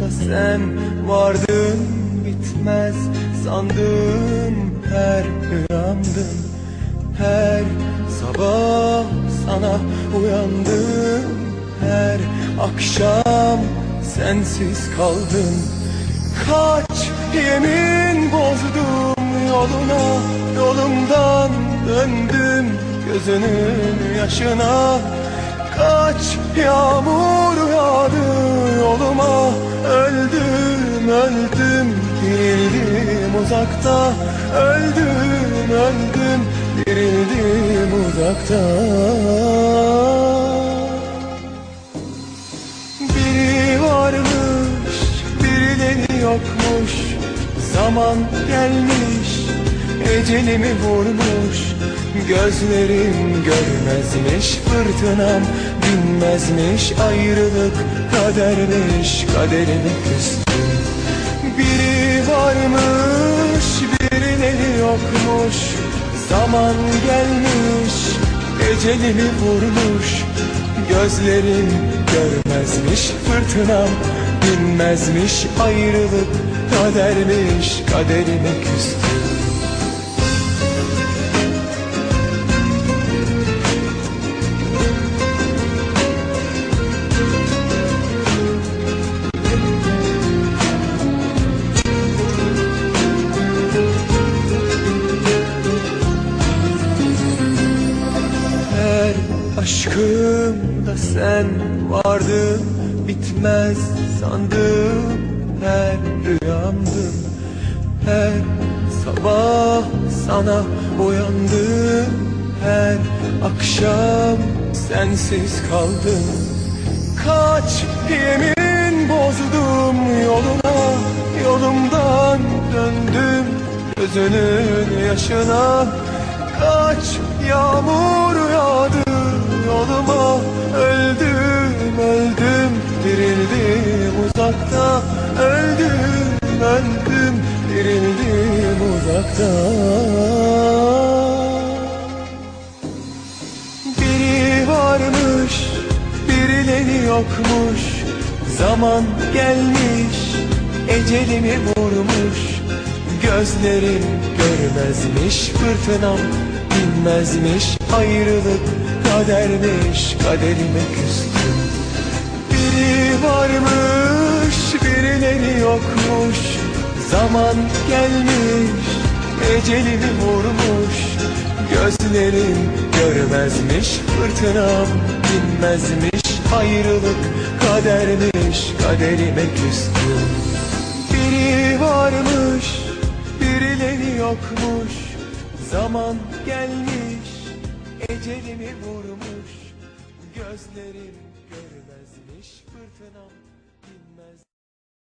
da sen vardın bitmez. Sandım her uyandım her sabah sana uyandım. Her akşam sensiz kaldım kaç yemin bozdum yoluna. Yolumdan döndüm gözünün yaşına. Kaç yağmur yoluma Öldüm öldüm. Dirildim uzakta Öldüm öldüm. Dirildim uzakta. Biri varmış birileri yokmuş. Zaman gelmiş ecelimi vurmuş. Gözlerim görmezmiş fırtınam Dinmezmiş ayrılık kadermiş Kaderime küstüm. Biri varmış birileri yokmuş. Zaman gelmiş ecelimi vurmuş. Gözlerim görmezmiş fırtınam Dinmezmiş. Ayrılık kadermiş Kaderime küstüm aşkımda sen vardın bitmez sandım. Her rüyamdım her sabah sana uyandım. Her akşam sensiz kaldım. Kaç yemin bozdum yoluna yolumdan döndüm gözünün yaşına. Kaç yağmur yağdı uzakta Öldüm öldüm dirildim uzakta. Biri varmış birileri yokmuş. Zaman gelmiş ecelimi vurmuş. Gözlerim görmezmiş fırtınam Dinmezmiş. Ayrılık kadermiş Kaderime küstüm. Biri varmış birileri yokmuş. Zaman gelmiş ecelimi vurmuş. Gözlerim görmezmiş fırtınam Dinmezmiş. Ayrılık kadermiş Kaderime küstüm. Biri varmış, birileri yokmuş. Zaman gelmiş, ecelimi vurmuş. Gözlerim görmezmiş fırtınam